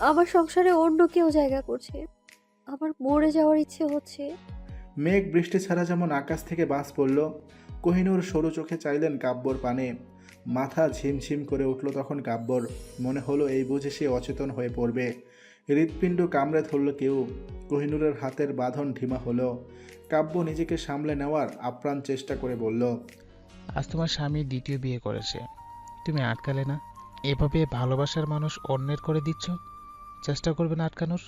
আমার সংসারে অন্য কেউ জায়গা করছে। আমার মরে যাওয়ার ইচ্ছে হচ্ছে। মেঘ বৃষ্টি ছাড়া যেমন আকাশ থেকে বাস পড়ল, কোহিনূর সরু চোখে চাইলেন কাব্যর পানে। মাথা ঝিমঝিম করে উঠল তখন কাব্যর। মনে হলো এই বুঝে সে অচেতন হয়ে পড়বে। হৃৎপিণ্ড কামড়ে ধরল কেউ। কোহিনুরের হাতের বাঁধন ঢিমা হলো। কাব্য নিজেকে সামলে নেওয়ার আপ্রাণ চেষ্টা করে বলল আজ তোমার স্বামী দ্বিতীয় বিয়ে করেছে। তুমি আটকালে না। এভাবে ভালোবাসার মানুষ অন্যের করে দিচ্ছ? চেষ্টা করবে না আটকানোর?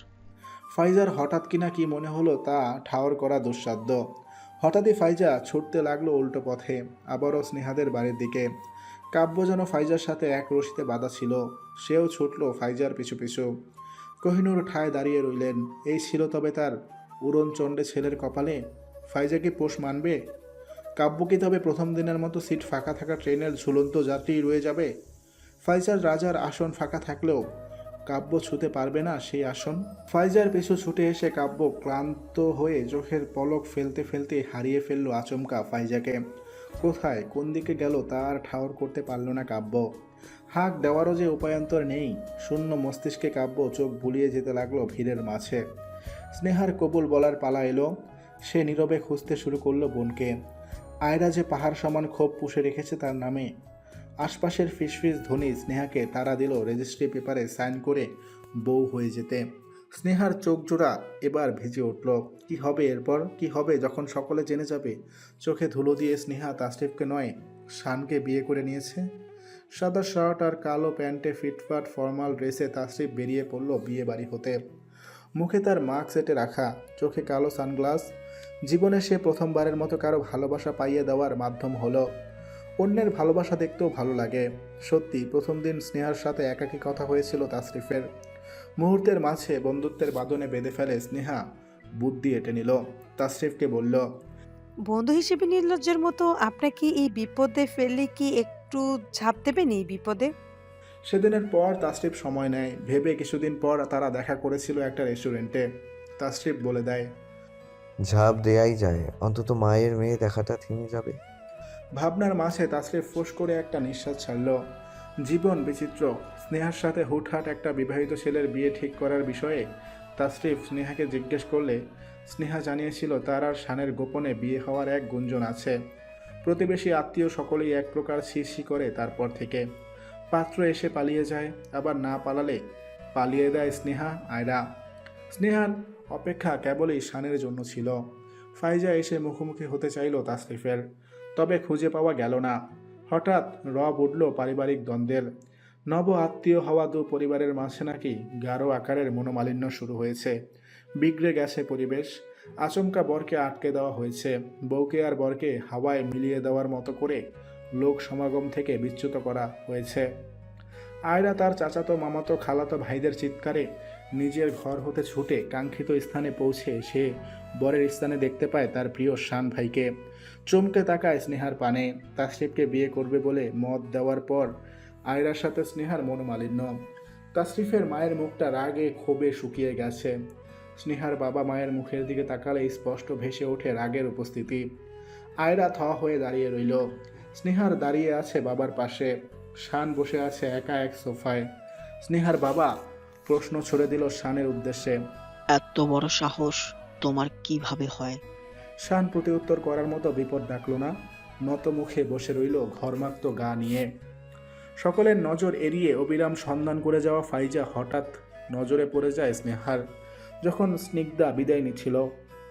ফাইজার হঠাৎ কিনা কি মনে হলো তা ঠাওর করা দুঃসাধ্য। হঠাৎই ফাইজা ছুটতে লাগল উল্টো পথে, আবারও স্নেহাদের বাড়ির দিকে। কাব্য যেন ফাইজার সাথে এক রশিতে বাঁধা ছিল। সেও ছুটলো ফাইজার পিছু পিছু। কোহিনুর ঠায় দাঁড়িয়ে রইলেন। এই ছিল তবে তার উড়ন চণ্ডে ছেলের কপালে? ফাইজা কি পোষ মানবে? কাব্য কি তবে প্রথম দিনের মতো সিট ফাঁকা থাকা ট্রেনের ঝুলন্ত যাত্রী রয়ে যাবে। ফাইজার রাজার আসন ফাঁকা থাকলেও কাব্য ছুতে পারবে না সেই আসন। ফাইজার পিছু ছুটে এসে কাব্য ক্লান্ত হয়ে চোখের পলক ফেলতে ফেলতে হারিয়ে ফেলল আচমকা ফাইজাকে। কোথায়, কোন দিকে গেল তার ঠাওর করতে পারল না কাব্য। হাঁক দেওয়ারও যে উপায়ন্তর নেই, শূন্য মস্তিষ্কে কাব্য চোখ বুলিয়ে যেতে লাগল ভিড়ের মাঝে। স্নেহার কবুল বলার পালা এলো, সে নীরবে খুঁজতে শুরু করল বোনকে। আয়রা যে পাহাড় সমান ক্ষোভ পুষে রেখেছে তার নামে। আশপাশের ফিসফিস ধ্বনি স্নেহাকে তারা দিল রেজিস্ট্রি পেপারে সাইন করে বউ হয়ে যেতে। স্নেহার চোখ জোড়া এবার ভিজে উঠল। কি হবে এরপর? কি হবে যখন সকলে জেনে যাবে? চোখে ধুলো দিয়ে স্নেহা তাসরিফকে নয়, শানকে বিয়ে করে নিয়েছে। সাদা শার্ট আর কালো প্যান্টে ফিটফাট ফর্মাল ড্রেসে তাসরিফ বেরিয়ে পড়ল বিয়ে বাড়ি হতে। মুখে তার মাস্ক সেটে রাখা, চোখে কালো সানগ্লাস জীবনে সে প্রথমবারের মতো কারও ভালোবাসা পাইয়ে দেওয়ার মাধ্যম হলো। অন্যের ভালোবাসা দেখতেও ভালো লাগে। সত্যি প্রথম দিন স্নেহার সাথে একাকী কথা হয়েছিল তাসরিফের। মুহূর্তের মাঝে বন্ধুত্বের বাদনে বেঁধে ফেলে স্নেহা বুদ্ধি এঁটে নিল। তাসরিফকে বলল বন্ধু হিসেবে নির্লজ্জের মতো আপনাকে এই বিপদে ফেললে কি একটু ঝাঁপ দেবেন এই বিপদে? সেদিনের পর তাসরিফ সময় নেয়। ভেবে কিছুদিন পর তারা দেখা করেছিল একটা রেস্টুরেন্টে। তাসরিফ বলে দেয় ঝাঁপ দেয়াই যায়। অন্তত মায়ের মেয়ে দেখাটা থেমে যাবে। ভাবনার মাঝে তাসরিফ ফোঁস করে একটা নিঃশ্বাস ছাড়ল। জীবন বিচিত্র। স্নেহার সাথে হুটহাট একটা বিবাহিত ছেলের বিয়ে ঠিক করার বিষয়ে তাসরিফ স্নেহাকে জিজ্ঞেস করলে, স্নেহা জানিয়েছিল তার আর শানের গোপনে বিয়ে হওয়ার এক গুঞ্জন আছে। প্রতিবেশী আত্মীয় সকলেই এক প্রকার শিরশি করে তারপর থেকে। পাত্র এসে পালিয়ে যায়, আবার না পালালে পালিয়ে দেয় স্নেহা, আয়রা। স্নেহার অপেক্ষা কেবলই শানের জন্য ছিল। ফাইজা এসে মুখোমুখি হতে চাইল তাসরিফের, তবে খুঁজে পাওয়া গেল না। হঠাৎ রব উঠল পারিবারিক দ্বন্দ্বের। নব আত্মীয় হওয়া দু পরিবারের মাঝে নাকি গাঢ় আকারের মনোমালিন্য শুরু হয়েছে। বিগড়ে গেছে পরিবেশ। আচমকা বরকে আটকে দেওয়া হয়েছে। বউকে আর বরকে হাওয়ায় মিলিয়ে দেওয়ার মতো করে লোক সমাগম থেকে বিচ্যুত করা হয়েছে। আয়রা তার চাচাতো, মামাতো, খালাতো ভাইদের চিৎকারে নিজের ঘর হতে ছুটে কাঙ্ক্ষিত স্থানে পৌঁছে সে বরের স্থানে দেখতে পায় তার প্রিয় শান ভাইকে। চমকে তাকায় স্নেহার পানে। তাসরিফকে বিয়ে করবে বলে মত দেওয়ার পর আয়রার সাথে স্নেহার মনোমালিন্য। তাসরিফের মায়ের মুখটা রাগে ক্ষোভে শুকিয়ে গেছে। স্নেহার বাবা মায়ের মুখের দিকে তাকালে স্পষ্ট ভেসে ওঠে রাগের উপস্থিতি। আয়রা থ হয়ে দাঁড়িয়ে রইল। স্নেহার দাঁড়িয়ে আছে বাবার পাশে। শান বসে আছে একা এক সোফায়। স্নেহার বাবা প্রশ্ন ছুড়ে দিল শানের উদ্দেশ্যে। এত বড় সাহস তোমার কীভাবে হয়? শান প্রতিউত্তর করার মতো বিপদ ডাকল না নত মুখে বসে রইল ঘরমাক্ত গা নিয়ে। সকলের নজর এড়িয়ে অবিরাম সন্ধান করে যাওয়া ফাইজা হঠাৎ নজরে পড়ে যায় স্নেহার। যখন স্নিগ্ধা বিদায় নিচ্ছিল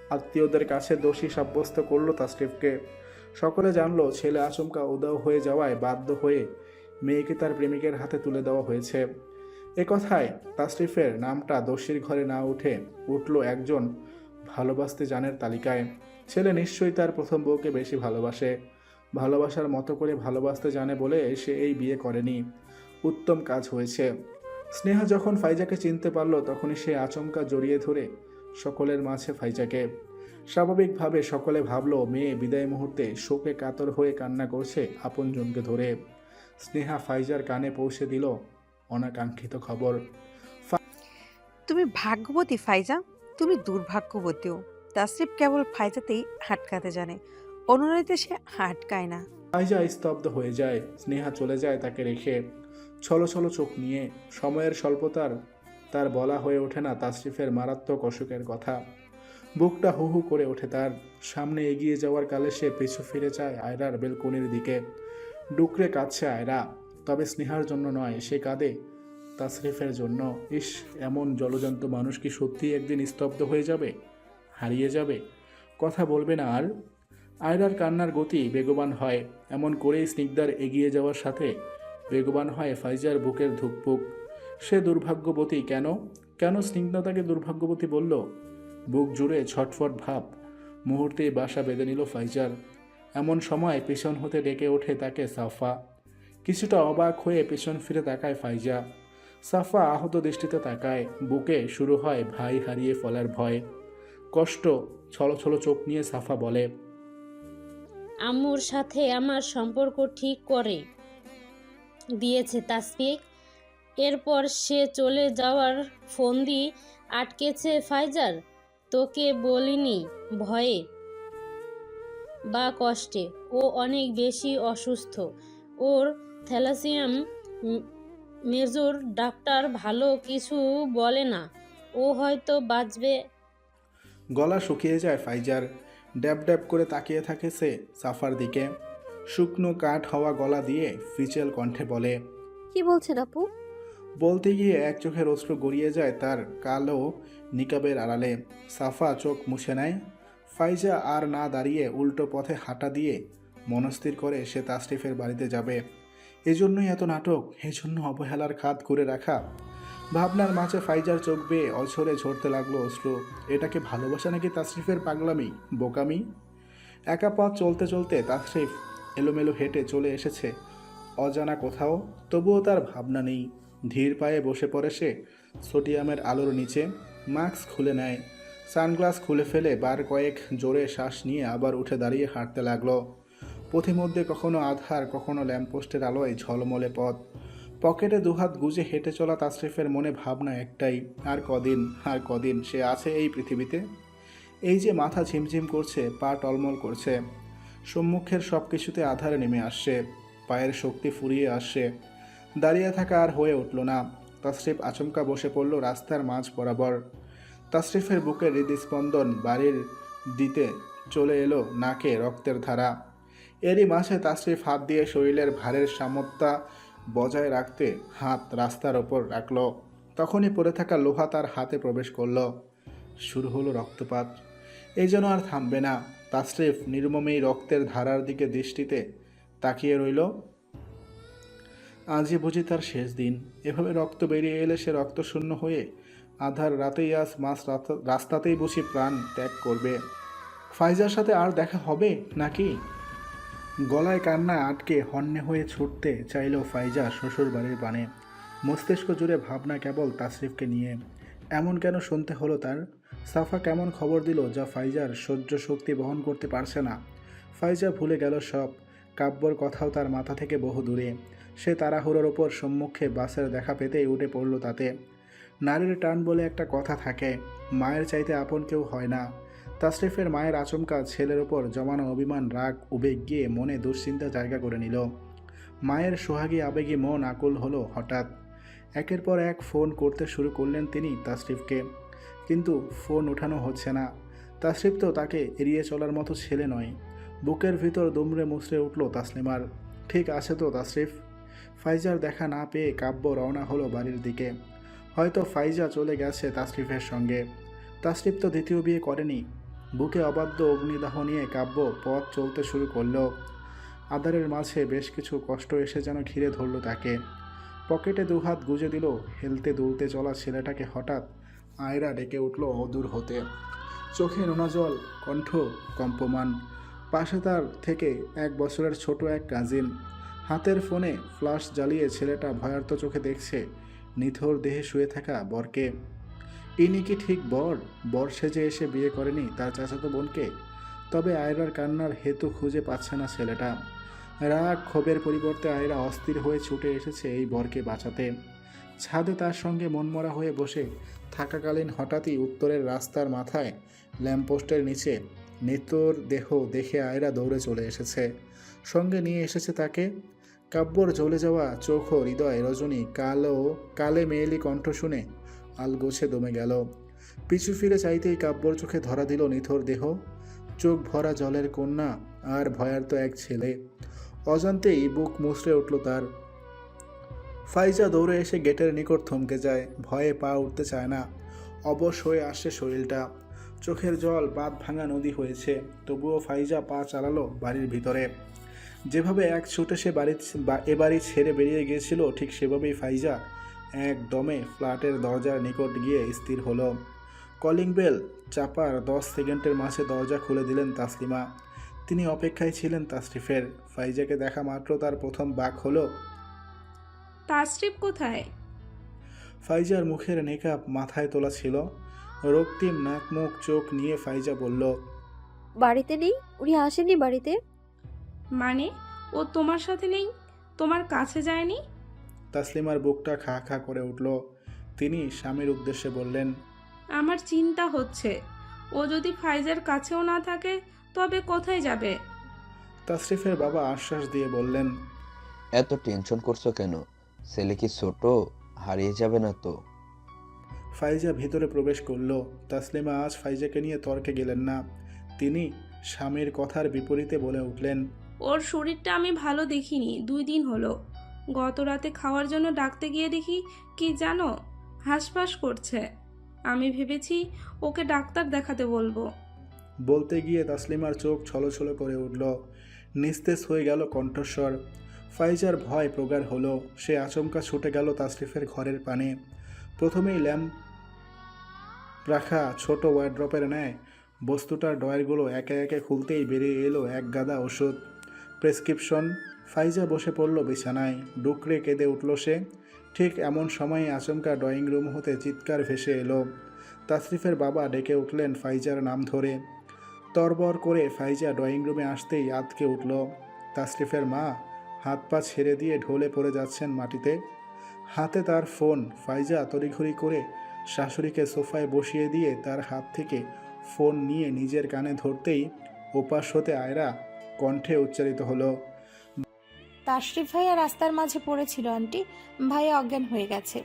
আত্মীয়দের কাছে দোষী সাব্যস্ত করল তাসরিফকে। সকলে জানলো ছেলে আচমকা উদাও হয়ে যাওয়ায় বাধ্য হয়ে মেয়েকে তার প্রেমিকের হাতে তুলে দেওয়া হয়েছে। এ কথায় তাসরিফের নামটা দোষীর ঘরে না উঠে উঠল একজন ভালোবাসতে জানের তালিকায়। ছেলে নিশ্চয়ই তার প্রথম বউকে বেশি ভালোবাসে। ভালোবাসার মতো করে ভালোবাসতে জানে বলে সে এই বিয়ে করেনি। উত্তম কাজ হয়েছে। স্নেহা যখন ফাইজাকে চিনতে পারল, তখনই সে আচমকা জড়িয়ে ধরে সকলের মাঝে ফাইজাকে। স্বাভাবিকভাবে সকলে ভাবলো, মেয়ে বিদায় মুহূর্তে শোকে কাতর হয়ে কান্না করছে আপনজনকে ধরে। স্নেহা ফাইজার কানে পৌঁছে দিল অনাকাঙ্ক্ষিত খবর। তুমি ভাগ্যবতী ফাইজা তুমি দুর্ভাগ্যবতীও। তাসরিফ কেবল ফাইজাতেই হাটকাতে জানে অনুরোধে সে আটকায় না। ফাইজা স্তব্ধ হয়ে যায় স্নেহা চলে যায় তাকে রেখে। ছলো ছলো চোখ নিয়ে সময়ের স্বল্পতার তার বলা হয়ে ওঠে না তাসরিফের মারাত্মক অসুখের কথা। বুকটা হু হু করে ওঠে তার সামনে এগিয়ে যাওয়ার কালে সে পিছু ফিরে যায় আয়রার বেলকনির দিকে। ডুকরে কাঁদছে আয়রা। তবে স্নেহার জন্য নয়, সে কাঁদে তাসরিফের জন্য। ইস, এমন জলজন্ত মানুষ কি সত্যি একদিন স্তব্ধ হয়ে যাবে, হারিয়ে যাবে? কথা বলবে না আর। আয়রার কান্নার গতি বেগবান হয়, এমন করেই স্নিগ্ধার এগিয়ে যাওয়ার সাথে বেগবান হয় ফাইজার বুকের ধুকপুক। সে দুর্ভাগ্যবতী কেন? কেন স্নিগ্ধা তাকে দুর্ভাগ্যবতী বলল? বুক জুড়ে ছটফট ভাব, মুহূর্তেই বাসা বেঁধে নিল ফাইজার। এমন সময় পেছন হতে ডেকে ওঠে তাকে সাফা। কিছুটা অবাক হয়ে পেছন ফিরে তাকায় ফাইজা। সাফা আহত দৃষ্টিতে তাকায়। বুকে শুরু হয় ভাই হারিয়ে ফলার ভয়। কষ্ট, ছলো ছলো চোখ নিয়ে সাফা বলে আম্মুর সাথে আমার সম্পর্ক ঠিক করে, দিয়েছে তাসফিক এরপর সে চলে যাওয়ার ফোন দিয়ে আটকেছে ফাইজার। তোকে বলিনি ভয়ে বা কষ্টে। ও অনেক বেশি অসুস্থ। ওর থ্যালাসিয়াম মেজর ডাক্তার ভালো কিছু বলে না। ও হয়তো বাঁচবে। গলা শুকিয়ে যায় ফাইজার। ড্যাব ড্যাব করে তাকিয়ে থাকে সে সাফার দিকে। শুকনো কাঠ হওয়া গলা দিয়ে ফিচেল কণ্ঠে বলে কি বলছেন আপু? বলতে গিয়ে এক চোখের অশ্রু গড়িয়ে যায় তার কালো নিকাবের আড়ালে। সাফা চোখ মুছে নেয়। ফাইজা আর না দাঁড়িয়ে উল্টো পথে হাঁটা দিয়ে মনস্থির করে সে তাসরিফের বাড়িতে যাবে। এজন্যই এত নাটক, এজন্য অবহেলার খাত করে রাখা। ভাবনার মাঝে ফাইজার চোখ বেয়ে অঝরে ঝরতে লাগল অশ্রু। এটাকে ভালোবাসা নাকি তাসরিফের পাগলামি? বোকামি? একা পথ চলতে চলতে তাসরিফ এলোমেলো হেঁটে চলে এসেছে। অজানা কোথাও, তবুও তার ভাবনা নেই। ধীর পায়ে বসে পড়ে সে সোডিয়ামের আলোর নিচে। মাস্ক খুলে নেয়। সানগ্লাস খুলে ফেলে বার কয়েক জোরে শ্বাস নিয়ে আবার উঠে দাঁড়িয়ে হাঁটতে লাগল। পথিমধ্যে কখনো আধার, কখনো ল্যাম্পপোস্টের আলোয় ঝলমলে পথ। পকেটে দুহাত গুজে হেঁটে চলা তাসরিফের মনে ভাবনা একটাই, আর কদিন আর কদিন সে আছে এই পৃথিবীতে? এই যে মাথা ঝিমঝিম করছে, পা টলমল করছে, সম্মুখের সব কিছুতে আধারে নেমে আসছে, পায়ের শক্তি ফুরিয়ে আসছে, দাঁড়িয়ে থাকা আর হয়ে উঠল না। তাসরিফ আচমকা বসে পড়ল রাস্তার মাঝ বরাবর। তাসরিফের বুকের হৃদস্পন্দন বাড়ির দিতে চলে এলো নাকে রক্তের ধারা। এরই মাঝে তাসরিফ হাত দিয়ে শরীরের ভারের সামর্থ্যা বজায় রাখতে হাত রাস্তার ওপর রাখল। তখনই পড়ে থাকা লোহা তার হাতে প্রবেশ করল। শুরু হলো রক্তপাত। এই যেন আর থামবে না। তাসরিফ নির্মমেই রক্তের ধারার দিকে দৃষ্টিতে তাকিয়ে রইল। আজই বুঝি তার শেষ দিন। এভাবে রক্ত বেরিয়ে এলে সে রক্তশূন্য হয়ে আধার রাতেই আজ মাস রাস্তাতেই বুঝি প্রাণ ত্যাগ করবে। ফাইজার সাথে আর দেখা হবে নাকি? গলায় কান্নায় আটকে হন্যে হয়ে ছুটতে চাইল ফাইজা শ্বশুর বাড়ির বানে। মস্তিষ্ক জুড়ে ভাবনা কেবল তাসরিফকে নিয়ে। এমন কেন শুনতে হলো তার? সাফা কেমন খবর দিল যা ফাইজার সহ্য শক্তি বহন করতে পারছে না? ফাইজা ভুলে গেল সব। কাব্যর কথাও তার মাথা থেকে বহু দূরে। সে তাড়াহুড়োর ওপর সম্মুখে বাসের দেখা পেতেই উঠে পড়ল তাতে। নারীর টান বলে একটা কথা থাকে, মায়ের চাইতে আপন কেউ হয় না। তাসরিফের মায়ের আচমকা ছেলের ওপর জমানো অভিমান, রাগ, উবেগ গিয়ে মনে দুশ্চিন্তা জায়গা করে নিল। মায়ের সোহাগী আবেগী মন আকুল হলো হঠাৎ। একের পর এক ফোন করতে শুরু করলেন তিনি তাসরিফকে। কিন্তু ফোন ওঠানো হচ্ছে না। তাসরিফ তো তাকে এড়িয়ে চলার মতো ছেলে নয়। বুকের ভিতর দুমড়ে মুচড়ে উঠল তাসলিমার। ঠিক আছে তো তাসরিফ। ফাইজার দেখা না পেয়ে কাব্য রওনা হলো বাড়ির দিকে। হয়তো ফাইজা চলে গেছে তাসরিফের সঙ্গে। তাসরিফ তো দ্বিতীয় বিয়ে করেনি। বুকে অবাধ্য অগ্নিদাহ নিয়ে কাব্য পথ চলতে শুরু করল। আদারের মাঝে বেশ কিছু কষ্ট এসে যেন ঘিরে ধরল তাকে। পকেটে দুহাত গুজে দিল, হেলতে দুলতে চলা ছেলেটাকে হঠাৎ আয়রা ডেকে উঠল অদূর হতে। চোখে নোনা জল, কণ্ঠ কম্পমান। পাশে তার থেকে এক বছরের ছোট এক কাজিন। হাতের ফোনে ফ্লাশ জ্বালিয়ে ছেলেটা ভয়ার্ত চোখে দেখছে, নিথর দেহে শুয়ে থাকা বরকে। ইনি কি ঠিক বর? বর সেজে এসে বিয়ে করেনি তার চাচাতো বোনকে? তবে আয়রার কান্নার হেতু খুঁজে পাচ্ছে না ছেলেটা। রাগ ক্ষোভের পরিবর্তে আয়রা অস্থির হয়ে ছুটে এসেছে এই বরকে বাঁচাতে। ছাদে তার সঙ্গে মনমরা হয়ে বসে। থাকাকালীন হঠাৎই উত্তরের রাস্তার মাথায় ল্যাম্পপোস্টের নিচে নেতর দেহ দেখে আয়রা দৌড়ে চলে এসেছে। সঙ্গে নিয়ে এসেছে তাকে। কাব্যর জ্বলে যাওয়া চোখ হৃদয় রজনী কালো, কালে মেয়েলি কণ্ঠ শুনে আলগোছে দমে গেল। পিছু ফিরে চাইতেই কাব্যর চোখে ধরা দিল নিথর দেহ। চোখ ভরা জলের কন্যা আর ভয়ার্ত এক ছেলে। অজান্তেই বুক মুচড়ে উঠল তার। ফাইজা দৌড়ে এসে গেটের নিকট থমকে যায়। ভয়ে পা উঠতে চায় না। অবশ হয়ে আসে শরীরটা। চোখের জল বাঁধ ভাঙা নদী হয়েছে। তবুও ফাইজা পা চালালো বাড়ির ভিতরে। যেভাবে এক ছুটে সে বাড়ি এ বাড়ি ছেড়ে বেরিয়ে গিয়েছিল, ঠিক সেভাবেই ফাইজা এক দমে ফ্ল্যাটের দরজার নিকট গিয়ে স্থির হলো। কলিং বেল চাপার দশ সেকেন্ডের মাঝে দরজা খুলে দিলেন তাসলিমা। তিনি অপেক্ষায় ছিলেন তাসরিফের। ফাইজাকে দেখা মাত্র তার প্রথম বাক হলো। তাসরিফ কোথায়? ফাইজার মুখের নেকাব মাথায় তোলা ছিল। রক্তিম নাক মুখ চোখ নিয়ে ফাইজা বলল বাড়িতে নেই? উনি আসেননি বাড়িতে? মানে ও তোমার সাথে নেই? তোমার কাছে যায়নি? তাসলিমার বুকটা খা খা করে উঠল। তিনি স্বামীর উদ্দেশ্যে বললেন আমার চিন্তা হচ্ছে। ও যদি ফাইজার কাছেও না থাকে তবে কোথায় যাবে? তাসরিফের বাবা আশ্বাস দিয়ে বললেন এত টেনশন করছ কেন? ছেলে কি ছোট? হারিয়ে যাবে না তো? ফাইজা ভিতরে প্রবেশ করল। তাসলিমা আজ ফাইজাকে নিয়ে তর্কে গেলেন না। তিনি স্বামীর কথার বিপরীতে বলে উঠলেন ওর শরীরটা আমি ভালো দেখিনি। দুই দিন হলো। গত রাতে খাওয়ার জন্য ডাকতে গিয়ে দেখি কি জানো, হাঁসফাঁস করছে। আমি ভেবেছি ওকে ডাক্তার দেখাতে বলব। বলতে গিয়ে তাসলিমার চোখ ছলছল করে উঠল। নিস্তেজ হয়ে গেল কণ্ঠস্বর। ফাইজার ভয় প্রগাঢ় হলো। সে আচমকা ছুটে গেল তাসরিফের ঘরের পানে। প্রথমেই ল্যাম্প রাখা ছোট ওয়ার্ড্রপের ন্যায়। বস্তুটার ডয়ারগুলো একে একে খুলতেই বেরিয়ে এলো এক গাদা ওষুধ। প্রেসক্রিপশন। ফাইজা বসে পড়ল বিছানায়। ডুকরে কেঁদে উঠল সে। ঠিক এমন সময়ে আচমকা ড্রয়িং রুম হতে চিৎকার ভেসে এলো। তাসরিফের বাবা ডেকে উঠলেন ফাইজার নাম ধরে। তরবর করে ফাইজা ড্রয়িং রুমে আসতেই আতকে উঠল। তাসরিফের মা হাত পা ছেড়ে দিয়ে ঢলে পড়ে যাচ্ছেন মাটিতে। হাতে তার ফোন। ফাইজা তড়িঘড়ি করে শাশুড়িকে সোফায় বসিয়ে দিয়ে তার হাত থেকে ফোন নিয়ে নিজের কানে ধরতেই ওপাশ হতে আয়রা কণ্ঠে উচ্চারিত হলো তাশরিফ ভাইয়া রাস্তার মাঝে পড়েছিল আন্টি। ভাইয়া অজ্ঞান হয়ে গেছে।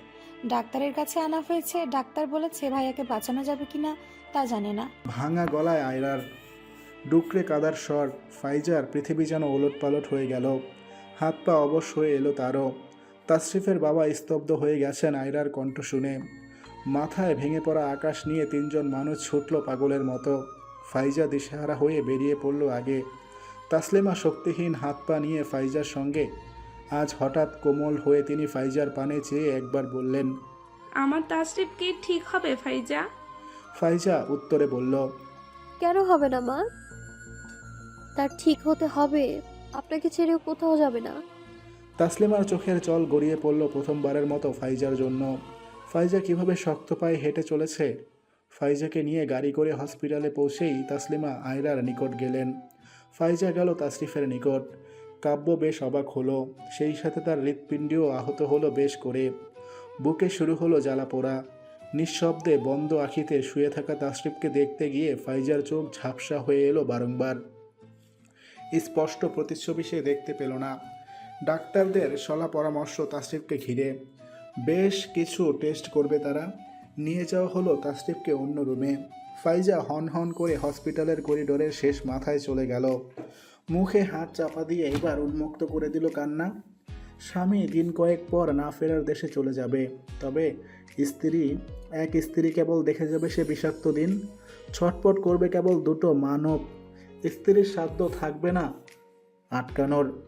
ডাক্তারের কাছে আনা হয়েছে। ডাক্তার বলেছে ভাইয়াকে বাঁচানো যাবে কিনা তা জানে না। ভাঙা গলায় আয়রার ডুকরে কাদার স্বর ফাইজার পৃথিবী যেন ওলট পালট হয়ে গেল। হাত পা অবশ হয়ে এলো তারও। তাসরিফের বাবা স্তব্ধ হয়ে গেছেন আয়রার কণ্ঠ শুনে। মাথায় ভেঙে পড়া আকাশ নিয়ে তিনজন মানুষ ছুটল পাগলের মতো। ফাইজা দিশেহারা হয়ে বেরিয়ে পড়ল আগে। তাসলিমা শক্তিহীন হাত পা নিয়ে ফাইজার সঙ্গে। আজ হঠাৎ কোমল হয়ে তিনি ফাইজার পানে চেয়ে একবার বললেন আমার তাসরিফ কি ঠিক হবে ফাইজা? ফাইজা উত্তরে বলল কেন হবে না মা? তার ঠিক হতে হবে। আপনাকে ছেড়েও কোথাও যাবে না। তাসলিমার চোখের জল গড়িয়ে পড়ল প্রথমবারের মতো ফাইজার জন্য। ফাইজা কীভাবে শক্ত পায়ে হেঁটে চলেছে? ফাইজাকে নিয়ে গাড়ি করে হসপিটালে পৌঁছেই তাসলিমা আয়রার নিকট গেলেন। ফাইজা গেল তাসরিফের নিকট। কাব্য বেশ অবাক হলো, সেই সাথে তার হৃৎপিণ্ডেও আহত হলো বেশ করে। বুকে শুরু হলো জ্বালা পোড়া নিঃশব্দে বন্ধ আখিতে শুয়ে থাকা তাসরিফকে দেখতে গিয়ে ফাইজার চোখ ঝাপসা হয়ে এলো বারংবার। স্পষ্ট প্রতিচ্ছবি সে দেখতে পেল না। ডাক্তারদের সলা পরামর্শ তাসরিফকে ঘিরে। বেশ কিছু টেস্ট করবে তারা। নিয়ে যাওয়া হলো তাসরিফকে অন্য রুমে। ফাইজা হন হন করে হসপিটালের করিডোরের শেষ মাথায় চলে গেল। মুখে হাত চাপা দিয়ে এবার উন্মুক্ত করে দিল কান্না। স্বামী দিন কয়েক পর না ফেরার দেশে চলে যাবে। তবে স্ত্রী, এক স্ত্রী কেবল দেখে যাবে সে বিষাক্ত দিন। ছটপট করবে কেবল দুটো মানব। স্ত্রীর সাধ্য থাকবে না আটকানোর।